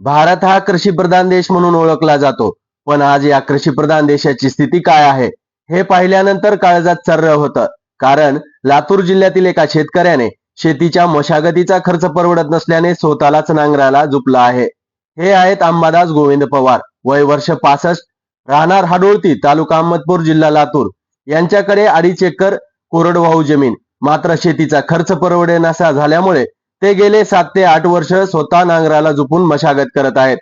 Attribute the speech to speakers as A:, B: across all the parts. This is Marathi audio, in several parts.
A: भारत हा कृषी प्रधान देश म्हणून ओळखला जातो. पण आज या कृषी प्रधान देशाची स्थिती काय आहे? हे पाहिल्यानंतर काळजात चर्र होतं. कारण लातूर जिल्ह्यातील एका शेतकऱ्याने शेतीच्या मशागतीचा खर्च परवडत नसल्याने स्वतःलाच नांगराला झुपला आहे. हे आहेत अंबादास गोविंद पवार. वय वर्ष पासष्ट. राहणार हाडोळती तालुका अहमदपूर जिल्हा लातूर. यांच्याकडे अडीच एकर कोरडवाहू जमीन. मात्र शेतीचा खर्च परवडेनासा झाल्यामुळे ते गेले सात ते आठ वर्ष स्वतः नांगराला झुपून मशागत करत आहेत.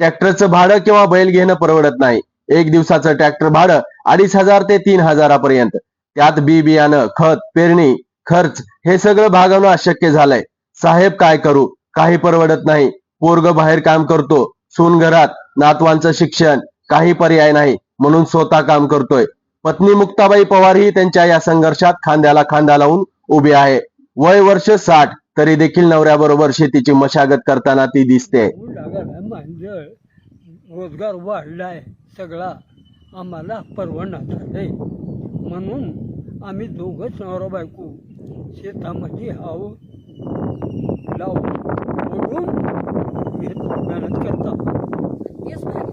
A: ट्रॅक्टरचं भाडं किंवा बैल घेणं परवडत नाही. एक दिवसाचं ट्रॅक्टर भाडं अडीच हजार ते तीन हजारापर्यंत. त्यात बी बियाणं खत पेरणी खर्च हे सगळं भागवणं अशक्य झालंय. साहेब काय करू? काही परवडत नाही. पोरग बाहेर काम करतो. सून घरात नातवांचं शिक्षण काही पर्याय नाही. म्हणून स्वतः काम करतोय. पत्नी मुक्ताबाई पवार ही त्यांच्या या संघर्षात खांद्याला खांदा लावून उभी आहे. वय वर्ष साठ. तरी देखील नवऱ्याबरोबर शेतीची मशागत करताना ती दिसते.
B: मांजळ रोजगार वाढलाय सगळा. आम्हाला परवडणार झालंय. म्हणून आम्ही दोघंच नवरा बायको शेतामध्ये हाव लावून ओढून मेहनत करता.
C: तेच भारी.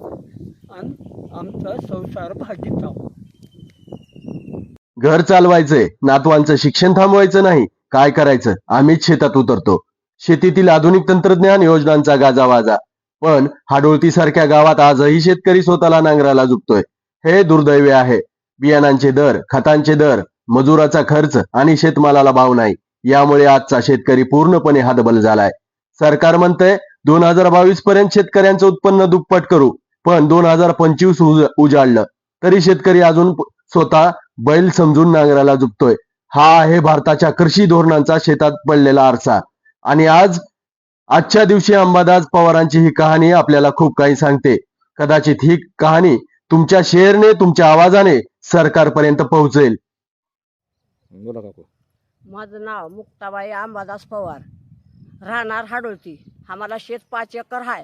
B: आणि आमचा संसार भागीत आहोत
A: घर चालवायचंय. नातवांचं शिक्षण थांबवायचं नाही. काय करायचं? आम्हीच शेतात उतरतो. शेतीतील आधुनिक तंत्रज्ञान योजनांचा गाजावाजा. पण हाडोळती सारख्या गावात आजही शेतकरी स्वतःला नांगराला झुकतोय. हे दुर्दैवी आहे. बियाणांचे दर खतांचे दर मजुराचा खर्च आणि शेतमालाला भाव नाही. यामुळे आजचा शेतकरी पूर्णपणे हातबल झालाय. सरकार म्हणतंय दोन हजार बावीस पर्यंत शेतकऱ्यांचं उत्पन्न दुप्पट करू. पण दोन हजार पंचवीस उजाडलं. तरी शेतकरी अजून स्वतः बैल समजून नांगराला झुकतोय. हा आहे भारताच्या कृषी धोरणांचा शेतात पडलेला आरसा. आणि आज आजच्या दिवशी अंबादास पवारांची ही कहाणी आपल्याला खूप काही सांगते. कदाचित ही कहाणी तुमच्या शेअरने तुमच्या आवाजाने सरकारपर्यंत पोहोचेल.
C: माझं नाव मुक्ताबाई अंबादास पवार. राहणार हाडोळती. आम्हाला शेत पाच एकर आहे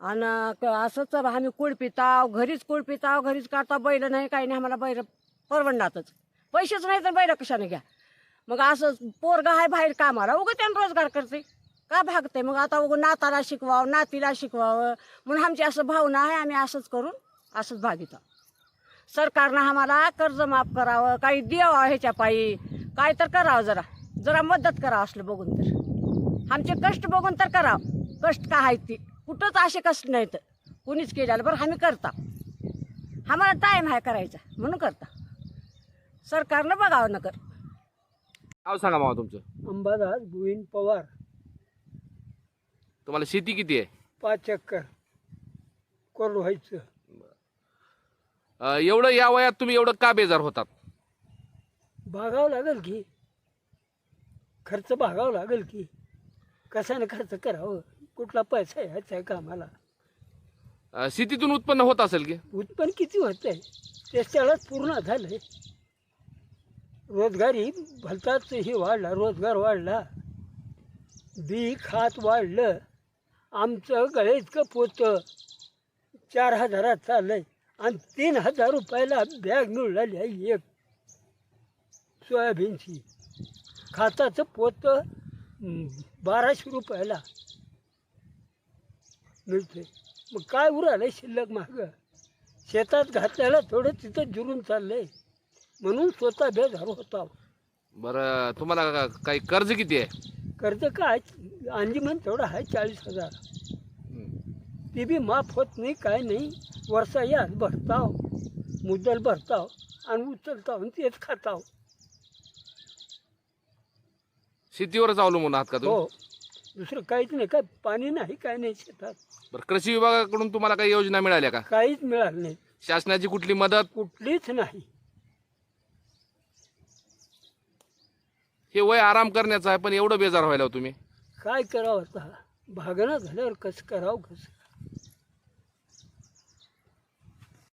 C: आणि असंच आम्ही कुळपिताव घरीच कुळपिताव घरीच काढता बैल नाही काही नाही आम्हाला बैल परवडणारच. पैसेच नाही तर बैल कशाने घ्या? मग असं पोरगा आहे बाहेर कामाला उगं त्यानं रोजगार करते. का भागते मग आता उगं नाताला शिकवावं नातीला शिकवावं. म्हणून आमची असं भावना आहे आम्ही असंच करून असंच भागित सरकारनं आम्हाला कर्ज माफ करावं काही द्यावं ह्याच्या पायी. काय तर करावं जरा. जरा मदत करावं असलं बघून तर. आमचे कष्ट बघून तर करावं. कष्ट काय आहेत ती? कुठंच असे कष्ट नाहीत. कुणीच केल्याला बरं आम्ही करता. आम्हाला टाईम आहे करायचा. म्हणून करता. सरकारनं बघावं नकर
D: नाव सांगा मामा तुमचं.
B: अंबादास गोविंद पवार.
D: तुम्हाला शेती किती आहे?
B: पाच एकर. कोरड व्हायचं.
D: अं, एवढं या वयात तुम्ही एवढं का बेजार होतात?
B: भागावं लागेल की. खर्च भागावं लागेल की. कशाने खर्च करावं? कुठला पैसा यायचा आहे का आम्हाला
D: अं, शेतीतून उत्पन्न होत असेल की?
B: उत्पन्न किती होत आहे ते त्यालाच पूर्ण झालंय. रोजगारी भलताच हे वाढला रोजगार वाढला. बी खात वाढलं. आमचं गळे इतकं पोतं. चार हजारात चाललंय. आणि तीन हजार रुपयाला बॅग मिळाली आहे एक. सोयाबीनची. खाताचं पोतं बाराशे रुपयाला मिळते मग काय उरालं शिल्लक मागं? शेतात घातल्याला थोडं तिथं जुरून चाललंय. म्हणून स्वतः बेजार होता.
D: बरं तुम्हाला का- काही कर्ज किती आहे?
B: कर्ज काय? अंजीमन तेवढं आहे चाळीस हजार. ती बी माफ होत नाही काय नाही. वर्षा याच भरताव मुद्दल भरताव आणि उचलताव आणि तेच खाताव.
D: शेतीवरच अवलंबून आहात का
B: हो. दुसरं काहीच नाही काय पाणी नाही काय नाही शेतात.
D: बरं कृषी विभागाकडून तुम्हाला काही योजना मिळाल्या का?
B: काहीच मिळालं नाही.
D: शासनाची कुठली मदत?
B: कुठलीच नाही.
D: हे वय आराम करण्याचं आहे पण एवढं बेजार व्हायला हो तुम्ही.
B: काय करावं आता? भागणं झाल्यावर कसं करावं कसं?